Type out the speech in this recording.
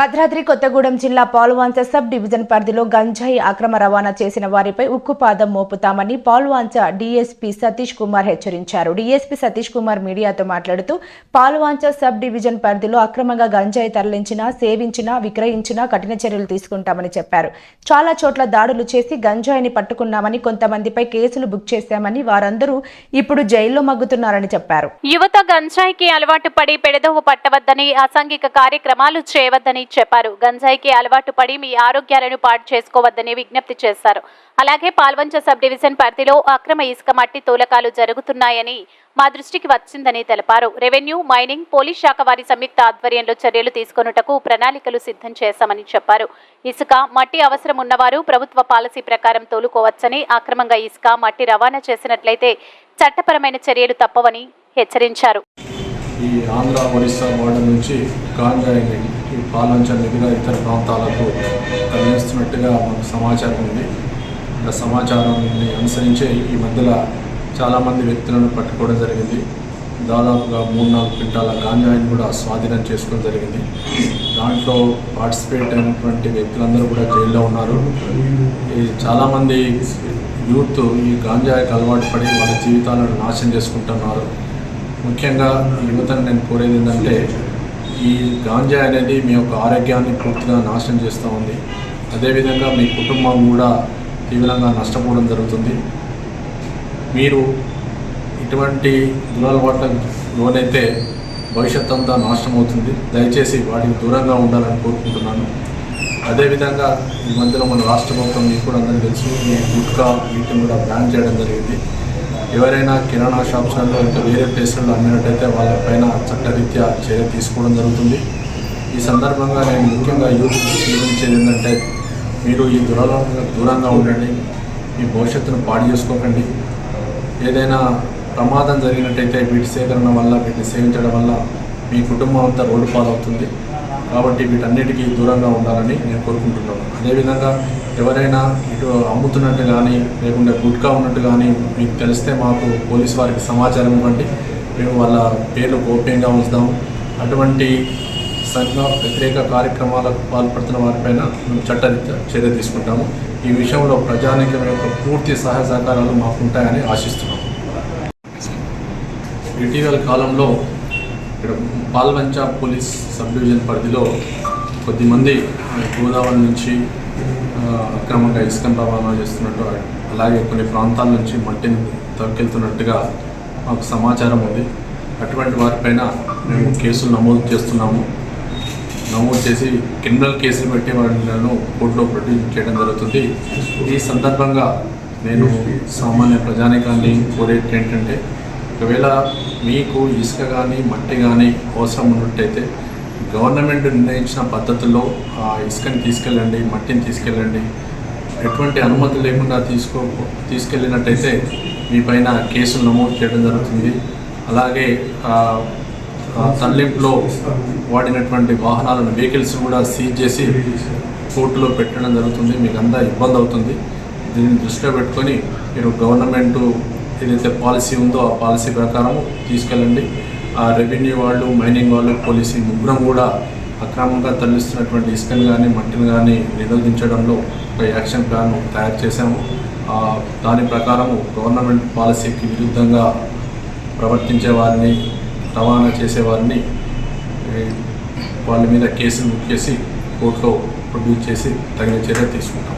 భద్రాద్రి కొత్తగూడెం జిల్లా Palvancha sub division పరిధిలో గంజాయి అక్రమ రవాణా చేసిన వారిపై ఉక్కుపాదం మోపుతామని పాల్వాంచ డీఎస్పీ సతీష్ కుమార్ హెచ్చరించారు. డీఎస్పీ సతీష్ కుమార్ మీడియాతో మాట్లాడుతూ పాల్వాంచ సబ్ డివిజన్ పరిధిలో అక్రమంగా గంజాయి తరలించినా సేవించినా విక్రయించినా కఠిన చర్యలు తీసుకుంటామని చెప్పారు. చాలా చోట్ల దాడులు చేసి గంజాయిని పట్టుకున్నామని కొంతమందిపై కేసులు బుక్ చేశామని వారందరూ ఇప్పుడు జైల్లో మగ్గుతున్నారని చెప్పారు. యువత గంజాయికి అలవాటు పడి పెడదోవ పట్టవద్దని అసాంఘిక కార్యక్రమాలు చేయవద్దని చెప్పారు. గంజాయికి అలవాటు పడి మీ ఆరోగ్యాలను పాడు చేసుకోవద్దని విజ్ఞప్తి చేశారు. అలాగే పాల్వంచ సబ్ డివిజన్ పరిధిలో అక్రమ ఇసుక మట్టి తూలకాలు జరుగుతున్నాయని మా దృష్టికి వచ్చిందని తెలిపారు. రెవెన్యూ మైనింగ్ పోలీస్ శాఖ వారి సంయుక్త ఆధ్వర్యంలో చర్యలు తీసుకొనుటకు ప్రణాళికలు సిద్ధం చేశామని చెప్పారు. ఇసుక మట్టి అవసరం ఉన్నవారు ప్రభుత్వ పాలసీ ప్రకారం తోలుకోవచ్చని అక్రమంగా ఇసుక మట్టి రవాణా చేసినట్లయితే చట్టపరమైన చర్యలు తప్పవని హెచ్చరించారు. ఈ ఆంధ్ర ఒరిస్సా బోర్డర్ నుంచి గాంజాయిని ఈ పాలంచ మీదుగా ఇతర ప్రాంతాలకు తరలిస్తున్నట్టుగా మనకు సమాచారం ఉంది. ఆ సమాచారాన్ని అనుసరించి ఈ మధ్యలో చాలామంది వ్యక్తులను పట్టుకోవడం జరిగింది. దాదాపుగా మూడు నాలుగు క్వింటాల గాంజాయిని కూడా స్వాధీనం చేసుకోవడం జరిగింది. దాంట్లో పార్టిసిపేట్ అయినటువంటి వ్యక్తులందరూ కూడా జైల్లో ఉన్నారు. ఈ చాలామంది యూత్ ఈ గాంజాయికి అలవాటు పడి వాళ్ళ జీవితాలను నాశనం చేసుకుంటున్నారు. ముఖ్యంగా యువతను నేను కోరేది ఏంటంటే ఈ గాంజా అనేది మీ యొక్క ఆరోగ్యాన్ని పూర్తిగా నాశనం చేస్తూ ఉంది. అదేవిధంగా మీ కుటుంబం కూడా తీవ్రంగా నష్టపోవడం జరుగుతుంది. మీరు ఇటువంటి దురలవాట్లకు లోనైతే భవిష్యత్ అంతా నాశనం అవుతుంది. దయచేసి వాటికి దూరంగా ఉండాలని కోరుకుంటున్నాను. అదేవిధంగా ఈ మధ్యలో మన రాష్ట్ర ప్రభుత్వం మీకు కూడా అందరికీ తెలుసు ఈ గుట్కా వీటిని కూడా బ్యాన్ చేయడం జరిగింది. ఎవరైనా కిరాణా షాప్స్లలో ఇంకా వేరే ప్లేస్లలో అమ్మినట్టయితే వాళ్ళపైన చట్టరీత్యా చర్య తీసుకోవడం జరుగుతుంది. ఈ సందర్భంగా నేను ముఖ్యంగా యూత్ చూపించేది ఏంటంటే మీరు ఈ దురలకు దూరంగా ఉండండి మీ భవిష్యత్తును పాడు చేసుకోకండి. ఏదైనా ప్రమాదం జరిగినట్టయితే వీటి సేకరణ వల్ల వీటిని సేవించడం వల్ల మీ కుటుంబం అంతా రోడ్డు పాలవుతుంది. కాబట్టి వీటన్నిటికీ దూరంగా ఉండాలని నేను కోరుకుంటున్నాను. అదేవిధంగా ఎవరైనా ఇటు అమ్ముతున్నట్టు కానీ లేకుంటే గుట్కా ఉన్నట్టు కానీ మీకు తెలిస్తే మాకు పోలీస్ వారికి సమాచారం ఇవ్వండి. మేము వాళ్ళ పేర్లు గోప్యంగా ఉంచుదాము అటువంటి సంఘ వ్యతిరేక కార్యక్రమాలకు పాల్పడుతున్న వారిపైన మేము చట్టరీత్యా చర్య తీసుకుంటాము. ఈ విషయంలో ప్రజానికం యొక్క పూర్తి సహాయ సహకారాలు మాకు ఉంటాయని ఆశిస్తున్నాము. ఇటీవల కాలంలో ఇక్కడ పాల్వంచ పోలీస్ సబ్ డివిజన్ పరిధిలో కొద్దిమంది గోదావరి నుంచి అక్రమంగా ఇసుకను రవాణా చేస్తున్నట్టు అలాగే కొన్ని ప్రాంతాల నుంచి మట్టిని తొక్కెళ్తున్నట్టుగా మాకు సమాచారం ఉంది. అటువంటి వారిపైన మేము కేసులు నమోదు చేస్తున్నాము. నమోదు చేసి క్రిమినల్ కేసులు పెట్టి వాళ్ళను కోర్టులో ప్రొడ్యూస్ చేయడం జరుగుతుంది. ఈ సందర్భంగా నేను సామాన్య ప్రజానికాన్ని కోరేట్ ఏంటంటే ఒకవేళ మీకు ఇసుక కానీ మట్టి కానీ అవసరం ఉన్నట్టయితే గవర్నమెంట్ నిర్ణయించిన పద్ధతుల్లో ఆ ఇసుకని తీసుకెళ్ళండి మట్టిని తీసుకెళ్ళండి. ఎటువంటి అనుమతి లేకుండా తీసుకో తీసుకెళ్ళినట్టయితే మీ పైన కేసులు నమోదు చేయడం జరుగుతుంది. అలాగే ఆ, తరలింపులో వాడినటువంటి వాహనాలను వెహికల్స్ కూడా సీజ్ చేసి కోర్టులో పెట్టడం జరుగుతుంది. మీకు అంతా ఇబ్బంది అవుతుంది. దీన్ని దృష్టిలో పెట్టుకొని మీరు గవర్నమెంట్ ఏదైతే పాలసీ ఉందో ఆ పాలసీ ప్రకారం తీసుకెళ్ళండి. రెవెన్యూ వాళ్ళు మైనింగ్ వాళ్ళు పోలీసు ముగ్గురం కూడా అక్రమంగా తరలిస్తున్నటువంటి ఇసుకను కానీ మట్టిని కానీ నిరోధించడంలో ఒక యాక్షన్ ప్లాన్ తయారు చేశాము. దాని ప్రకారము గవర్నమెంట్ పాలసీకి విరుద్ధంగా ప్రవర్తించే వారిని రవాణా చేసేవారిని వాళ్ళ మీద కేసులు బుక్ చేసి కోర్టులో ప్రొడ్యూస్ చేసి తగిన చర్య తీసుకుంటాం.